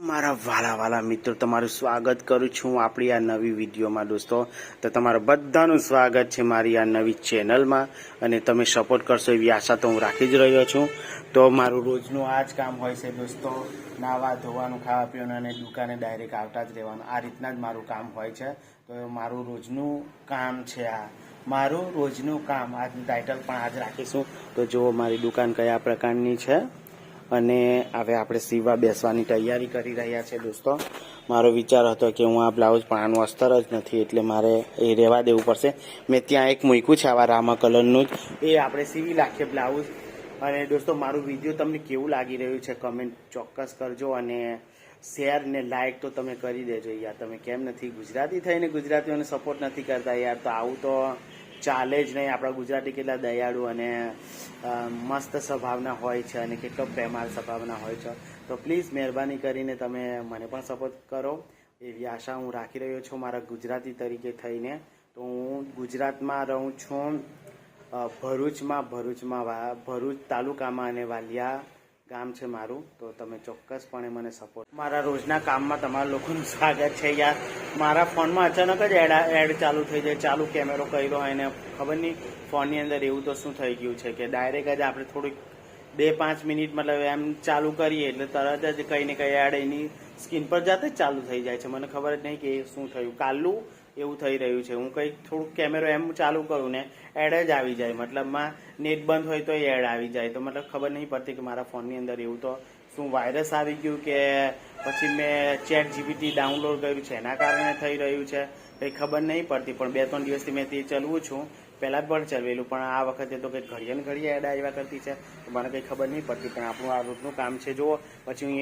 મારા વાલા વાલા મિત્રો, તમારું સ્વાગત કરું છું આપણી આ નવી વિડીયોમાં, દોસ્તો. તો તમારું બધાનું સ્વાગત છે મારી આ નવી ચેનલમાં, અને તમે સપોર્ટ કરશો એવી આશા તો હું રાખી જ રહ્યો છું. તો મારું રોજનું આ જ કામ હોય છે, દોસ્તો. નાવા, ધોવાનું, ખાવા પીવાનું અને દુકાને ડાયરેક્ટ આવતા જ રહેવાનું. આ રીતના જ મારું કામ હોય છે. તો મારું રોજનું કામ છે આ. મારું રોજનું કામ આજનું ટાઇટલ પણ આજ રાખીશું. તો જુઓ મારી દુકાન કયા પ્રકારની છે. અને હવે આપણે સીવા બેસવાની તૈયારી કરી રહ્યા છે દોસ્તો. મારો વિચાર હતો કે હું આ બ્લાઉઝ પણ આનું અસ્તર જ નથી એટલે મારે એ રહેવા દેવું પડશે. મેં ત્યાં એક મૂક્યું છે આવા રામા કલરનું જ. એ આપણે સીવી નાખીએ બ્લાઉઝ. અને દોસ્તો, મારું વીડિયો તમને કેવું લાગી રહ્યું છે કમેન્ટ ચોક્કસ કરજો અને શેર ને લાઇક તો તમે કરી દેજો યાર. તમે કેમ નથી? ગુજરાતી થઈને ગુજરાતીઓને સપોર્ટ નથી કરતા યાર. તો આવું તો ચાલે જ નહીં. આપણા ગુજરાતી કેટલા દયાળુ અને મસ્ત સ્વભાવના હોય છે અને કેટલો પ્રેમાળ સ્વભાવના હોય છે. તો પ્લીઝ મહેરબાની કરીને તમે મને પણ સપોર્ટ કરો. એવી આશા હું રાખી રહ્યો છું મારા ગુજરાતી તરીકે થઈને. તો હું ગુજરાતમાં રહું છું ભરૂચમાં ભરૂચમાં ભરૂચ તાલુકામાં અને વાલિયા ગામ છે મારું, તો તમે ચોક્કસપણે મને સપોર્ટ મારા રોજના કામમાં તમારા લોકોનું સ્વાગત છે યાર. મારા ફોનમાં અચાનક જ એડ એડ ચાલુ થઈ જાય, ચાલુ કેમેરો કર્યો હોય ને ખબર નહીં. ફોનની અંદર એવું તો શું થઈ ગયું છે કે ડાયરેક્ટ જ આપણે થોડીક બે પાંચ મિનિટ મતલબ એમ ચાલુ કરીએ એટલે તરત જ કંઈ ને કંઈ એડ એની સ્કીન પર જાતે જ ચાલુ થઈ જાય છે. મને ખબર જ નહીં કે શું થયું. કાલું એવું થઈ રહ્યું છે. હું કંઈક થોડુંક કેમેરો એમ ચાલુ કરું ને એડ જ આવી જાય. મતલબમાં નેટ બંધ હોય તો એડ આવી જાય. તો મતલબ ખબર નહીં પડતી કે મારા ફોનની અંદર એવું તો શું વાયરસ આવી ગયું કે પછી મેં ચેટ જીપીટી ડાઉનલોડ કર્યું છે. એના કારણે થઈ રહ્યું છે. કંઈ ખબર નહીં પડતી. પણ બે ત્રણ દિવસથી મેં તે ચલવું છું. પહેલાં પણ ચલવેલું, પણ આ વખતે તો કંઈક ઘડીએ ને ઘડીએ એડ આવ્યા કરતી છે મને કંઈ ખબર નહીં પડતી, પણ આપણું આ રોજનું કામ છે. જુઓ, પછી હું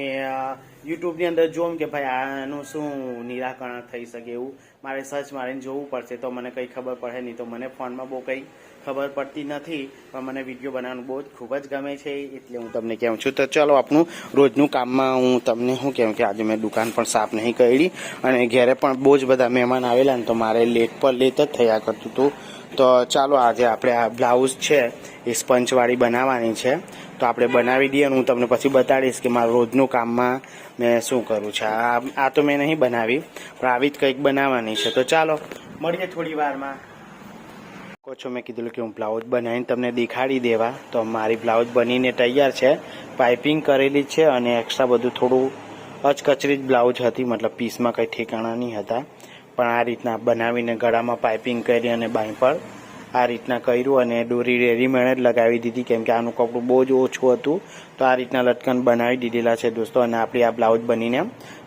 યુટ્યુબની અંદર જોઉં કે ભાઈ આનું શું નિરાકરણ થઈ શકે એવું. મારે સર્ચ મારીને જોવું પડશે તો મને કંઈ ખબર પડે નહીં તો મને ફોનમાં બહુ કંઈ ખબર પડતી નથી, પણ મને વીડિયો બનાવવાનું બહુ જ ખૂબ જ ગમે છે, એટલે હું તમને કહું છું. તો ચાલો, આપણું રોજનું કામમાં હું તમને શું કહું કે આજે મેં દુકાન પણ સાફ નહીં કરી અને ઘેરે પણ બહુ જ બધા મહેમાન આવેલા ને તો મારે લેટ પર લેટ જ થયા કરતું હતું. તો ચાલો, આજે આપણે આ બ્લાઉઝ છે, એ સ્પંચવાળી બનાવવાની છે. તો આપણે બનાવી દઈએ અને હું તમને પછી બતાડીશ કે મારા રોજનું કામમાં મેં શું કરું છે. આ આ તો મેં નહીં બનાવી, પણ આવી જ કંઈક બનાવવાની છે. તો ચાલો, મળીએ થોડી વારમાં. કહો છો. મેં કીધું કે હું બ્લાઉઝ બનાવીને તમને દેખાડી દેવા. તો મારી બ્લાઉઝ બનીને તૈયાર છે. પાઇપિંગ કરેલી છે અને એક્સ્ટ્રા બધું થોડું અચકચરી જ બ્લાઉઝ હતી. મતલબ પીસમાં કંઈ ઠેકાણા નહીં હતા. પણ આ રીતના બનાવીને ગળામાં પાઇપિંગ કરી અને બાઈ પર આ રીતના કર્યું અને દોરી રેડીમેડ જ લગાવી દીધી. કેમ કે આનું કપડું બહુ જ ઓછું હતું. તો આ રીતના લટકન બનાવી દીધેલા છે દોસ્તો. અને આપણી આ બ્લાઉઝ બનીને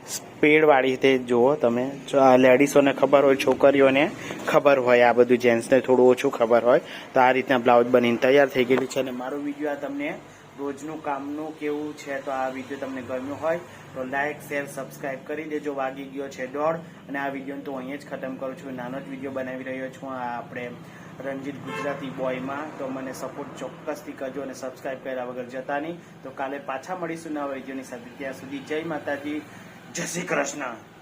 સ્પેડવાળી રીતે જુઓ તમે. લેડીઝોને ખબર હોય, છોકરીઓને ખબર હોય. આ બધું જેન્ટ્સને થોડું ઓછું ખબર હોય. તો આ રીતના બ્લાઉઝ બનીને તૈયાર થઈ ગયેલી છે. અને મારો વીડિયો આ તમને રોજનું કામનું કેવું છે, તો આ વીડિયો તમને ગમ્યો હોય, તો લાઇક શેર, સબસ્ક્રાઇબ કરી દેજો. વાગી ગયો છે દોઢ. અને આ વીડિયો તો અહીંયા જ ખતમ કરું છું. નાનો જ વીડિયો બનાવી રહ્યો છું. આપણે રંજીત ગુજરાતી બોયમાં. તો મને સપોર્ટ ચોક્કસથી કરજો અને સબસ્ક્રાઇબ કર્યા વગર જતા નહીં. તો કાલે પાછા મળીશું નવા વિડીયોની સાથે. ત્યાં સુધી જય માતાજી, જય શ્રી કૃષ્ણ.